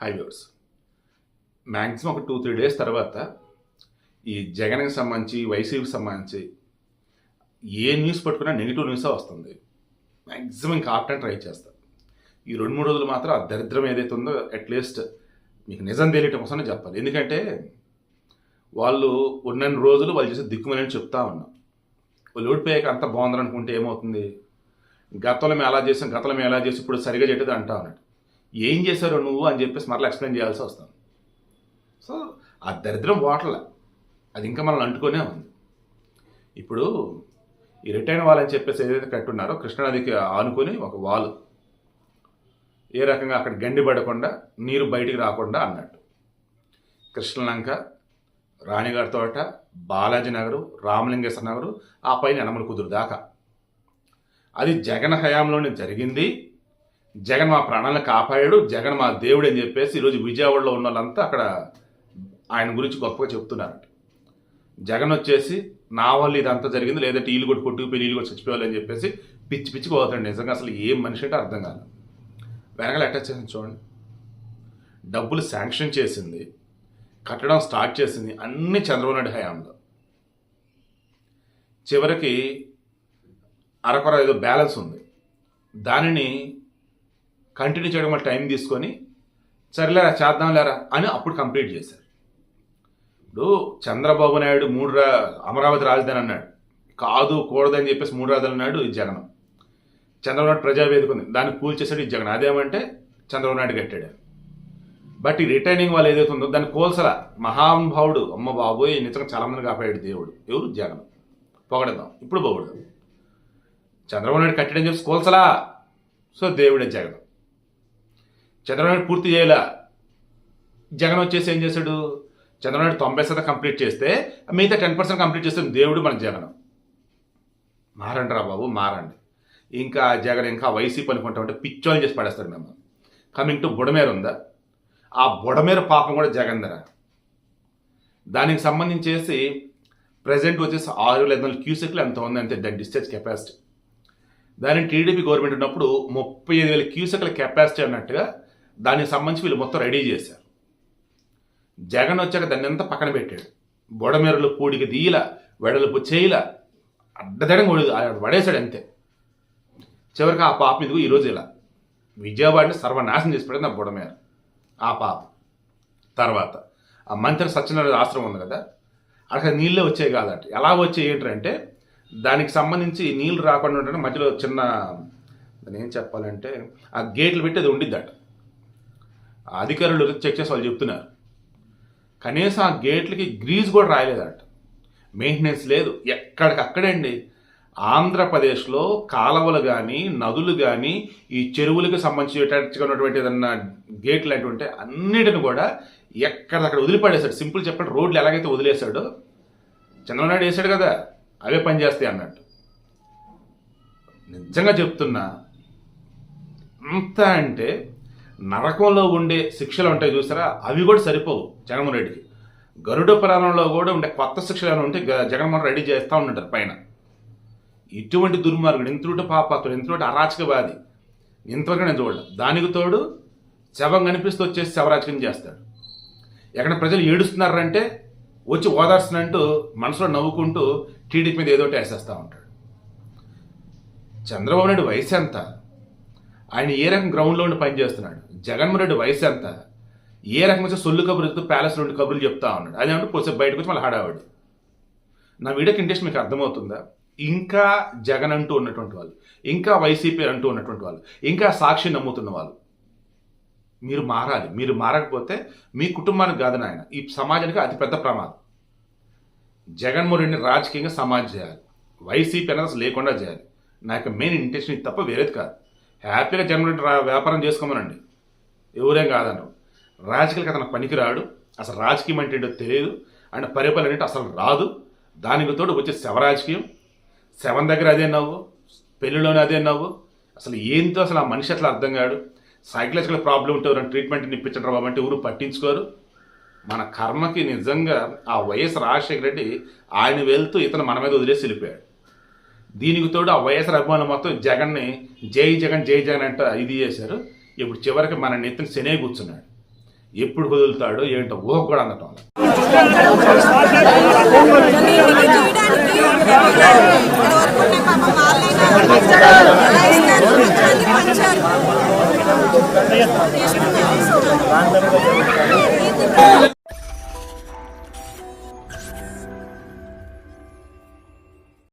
High viewers maximum ఒక two three days తర్వాత ఈ జగన్కి సంబంధించి వైసీపీకి సంబంధించి ఏ న్యూస్ పట్టుకున్నా నెగిటివ్ న్యూసే వస్తుంది. మ్యాక్సిమం ఇంకా ఆప్టైన్ ట్రై చేస్తాను ఈ రెండు మూడు రోజులు మాత్రం ఆ దరిద్రం ఏదైతే ఉందో అట్లీస్ట్ మీకు నిజం తెలియటం కోసం చెప్పాలి. ఎందుకంటే వాళ్ళు ఉన్న రోజులు వాళ్ళు చేసే దిక్కుమని చెప్తా ఉన్నాం. వాళ్ళు ఓడిపోయాక అంత బాగుందని అనుకుంటే ఏమవుతుంది? గతంలో మేము అలా చేసాం గతంలో మేము ఎలా చేసి ఇప్పుడు సరిగా చేయలేదు అంటా ఉన్నట్టు ఏం చేశారో నువ్వు అని చెప్పేసి మరలా ఎక్స్ప్లెయిన్ చేయాల్సి వస్తుంది. సో ఆ దరిద్రం బాటల అది ఇంకా మనల్ని అంటుకొనే ఉంది. ఇప్పుడు ఈ రిటైన్ వాల్ అని చెప్పేసి ఏదైతే కట్టున్నారో కృష్ణానదికి ఆనుకొని ఒక వాల్. ఏ రకంగా అక్కడ గండి పడకుండా నీరు బయటికి రాకుండా అన్నట్టు. కృష్ణలంక రాణిగారి తోట బాలాజీ నగరు రామలింగేశ్వర నగరు ఆ పైన యనమల కుదురు దాకా. అది జగన్ హయాంలోనే జరిగింది. జగన్ మా ప్రాణాలను కాపాడాడు జగన్ మా దేవుడు అని చెప్పేసి ఈరోజు విజయవాడలో ఉన్న వాళ్ళంతా అక్కడ ఆయన గురించి గొప్పగా చెప్తున్నారంట. జగన్ వచ్చేసి నా వల్ల ఇదంతా జరిగింది లేదంటే వీళ్ళు కూడా కొట్టుకుపోయి ఇల్లు కూడా చచ్చిపోవాలి అని చెప్పేసి పిచ్చి పిచ్చికి పోతాడు నిజంగా అసలు ఏం మనిషి అంటే అర్థం కాదు. వెనకాల అటాచ్ చేసింది చూడండి. డబ్బులు శాంక్షన్ చేసింది కట్టడం స్టార్ట్ చేసింది అన్ని చంద్రబాబు నాయుడు హయాంలో. చివరికి అరకొర ఏదో బ్యాలెన్స్ ఉంది. దానిని కంటిన్యూ చేయడం వల్ల టైం తీసుకొని సరేలేరా చేద్దాం లేరా అని అప్పుడు కంప్లీట్ చేశారు. ఇప్పుడు చంద్రబాబు నాయుడు మూడు రా అమరావతి రాజధాని అన్నాడు. కాదు కూడదని చెప్పేసి మూడు రాజధాని అన్నాడు ఈ జగన్. చంద్రబాబు నాయుడు ప్రజావేదిక ఉంది. దాన్ని కూల్చేసాడు ఈ జగన్. అదేమంటే చంద్రబాబు నాయుడు కట్టాడు. బట్ ఈ రిటైనింగ్ వాళ్ళు ఏదైతే ఉందో దాన్ని కోల్సల. మహానుభావుడు అమ్మ బాబోయ్ నిజంగా చాలామంది కాపాడాడు దేవుడు. ఎవరు? జగన్. పొగడదాం. ఇప్పుడు పొగడదాం. చంద్రబాబు నాయుడు కట్టడం చెప్పి కోల్సలా. సో దేవుడే జగన్. చంద్రబాబు పూర్తి చేయలే. జగన్ వచ్చేసి ఏం చేశాడు? చంద్రబాబు తొంభై శాతం కంప్లీట్ చేస్తే మిగతా టెన్ పర్సెంట్ కంప్లీట్ చేస్తే దేవుడు మన జగన్. మారండి రా బాబు మారండి. ఇంకా జగన్ ఇంకా వైసీపీ అనుకుంటామంటే పిచ్చోని చేసి పడేస్తాడు మేము కమింగ్ టు బుడమేర ఉందా? ఆ బుడమేర పాపం కూడా జగన్ ధర దానికి సంబంధించేసి ప్రజెంట్ వచ్చేసి ఆరు వేల ఐదు వందల క్యూసెక్లు ఎంత ఉంది అంతే డిశ్చార్జ్ కెపాసిటీ. దాని టీడీపీ గవర్నమెంట్ ఉన్నప్పుడు ముప్పై ఐదు వేల క్యూసెక్ల కెపాసిటీ అన్నట్టుగా దానికి సంబంధించి వీళ్ళు మొత్తం రెడీ చేశారు. జగన్ వచ్చాక దాన్ని అంతా పక్కన పెట్టాడు. బొడమెరలు పూడికి దీల వెడలుపు చేయల అడ్డదడంగా ఒడి పడేశాడు అంతే. చివరికి ఆ పాప ఇదిగో ఈరోజు ఇలా. విజయవాడని సర్వనాశనం చేసి పెట్టింది ఆ బుడమేర. ఆ పాప. తర్వాత ఆ మంత్రి సత్యనారాయణ ఆశ్రమం ఉంది కదా అక్కడ నీళ్ళే వచ్చాయి కాదట ఎలా వచ్చాయి ఏంటంటే దానికి సంబంధించి నీళ్ళు రాకుండా ఉంటే మధ్యలో చిన్న దాని ఏం చెప్పాలంటే ఆ గేట్లు పెట్టి అది ఉండిద్దట. అధికారులు చెక్ చేసి వాళ్ళు చెప్తున్నారు. కనీసం ఆ గేట్లకి గ్రీజ్ కూడా రాయలేదట. మెయింటెనెన్స్ లేదు. ఎక్కడికక్కడండి ఆంధ్రప్రదేశ్లో కాలవలు కానీ నదులు కానీ ఈ చెరువులకు సంబంధించి ఉన్నటువంటి ఏదన్నా గేట్లు లాంటివి ఉంటే అన్నిటిని కూడా ఎక్కడక్కడ వదిలిపడేశాడు. సింపుల్ చెప్పండి రోడ్లు ఎలాగైతే వదిలేశాడో చంద్రబాబు నాయుడు వేశాడు కదా అవే పనిచేస్తాయి అన్నట్టు. నిజంగా చెప్తున్నా అంత అంటే నరకంలో ఉండే శిక్షలు ఉంటాయి చూసారా? అవి కూడా సరిపోవు జగన్మోహన్ రెడ్డికి. గరుడ పురాణంలో కూడా ఉండే కొత్త శిక్షలు ఏమైనా ఉంటే జగన్మోహన్ రెడ్డి చేస్తూ ఉంటారు పైన. ఇటువంటి దుర్మార్గుడు ఇంతటి పాపాతుడు ఇంతటి అరాచకవాది. ఇంతవరకు నేను చూడలేదు దానికి తోడు శవం కనిపిస్తూ వచ్చేసి శవరాచకం చేస్తాడు. ఎక్కడ ప్రజలు ఏడుస్తున్నారంటే వచ్చి ఓదార్చినంటూ మనసులో నవ్వుకుంటూ టీడీపీ మీద ఏదో వేసేస్తూ ఉంటాడు. చంద్రబాబు నాయుడు వయసు ఎంత? ఆయన ఏ రకం గ్రౌండ్లో ఉండి పనిచేస్తున్నాడు? జగన్మోహన్ రెడ్డి వయసు ఎంత? ఏ రకమైన సొల్లు కబురు చెప్తూ ప్యాలెస్ రెండు కబుర్లు చెప్తా ఉన్నాడు? అదేమంటే పోసే బయటకు వచ్చి మళ్ళీ హడావాడు. నా వీడియోకి ఇంట్రెస్ట్ మీకు అర్థమవుతుందా? ఇంకా జగన్ అంటూ ఉన్నటువంటి వాళ్ళు ఇంకా వైసీపీ అంటూ ఉన్నటువంటి వాళ్ళు ఇంకా సాక్షి నమ్ముతున్న వాళ్ళు మీరు మారాలి. మీరు మారకపోతే మీ కుటుంబానికి కాదు నాయన ఈ సమాజానికి అతిపెద్ద ప్రమాదం. జగన్మోహన్ రెడ్డిని రాజకీయంగా సమాజ్ చేయాలి. వైసీపీ అనేది అసలు లేకుండా చేయాలి. నా యొక్క మెయిన్ ఇంటెన్షన్ ఇది తప్ప వేరేది కాదు. హ్యాపీగా జగన్మోహన్ రెడ్డి వ్యాపారం చేసుకోమనండి. ఎవరేం కాదన్నారు రాజకీయాలకు అతను పనికిరాడు. అసలు రాజకీయం అంటే ఏంటో తెలియదు. అండ్ పరిపాలన అంటే అసలు రాదు. దానికి తోడు వచ్చే శవ రాజకీయం. శవం దగ్గర అదే నవ్వు. పెళ్ళిలోనే అదే నవ్వు. అసలు ఏంటో అసలు ఆ మనిషి అట్లా అర్థం కాడు. సైకలాజికల్ ప్రాబ్లం ఉంటే ఎవరైనా ట్రీట్మెంట్ ఇప్పించడం బాబు అంటే ఎవరు పట్టించుకోరు. మన కర్మకి నిజంగా ఆ వైఎస్ రాజశేఖర రెడ్డి ఆయన వెళ్తూ ఇతను మన మీద వదిలేసి వెళ్ళిపోయాడు. దీనికి తోడు ఆ వైఎస్ఆర్ అభిమానులు మొత్తం జగన్ని జై జగన్ జై జగన్ అంట ఇది చేశారు. ఇప్పుడు చివరికి మన నెత్తిన శనే కూర్చున్నాడు ఎప్పుడు వదులుతాడో ఏంటో ఊహ కూడా అందటం లేదు.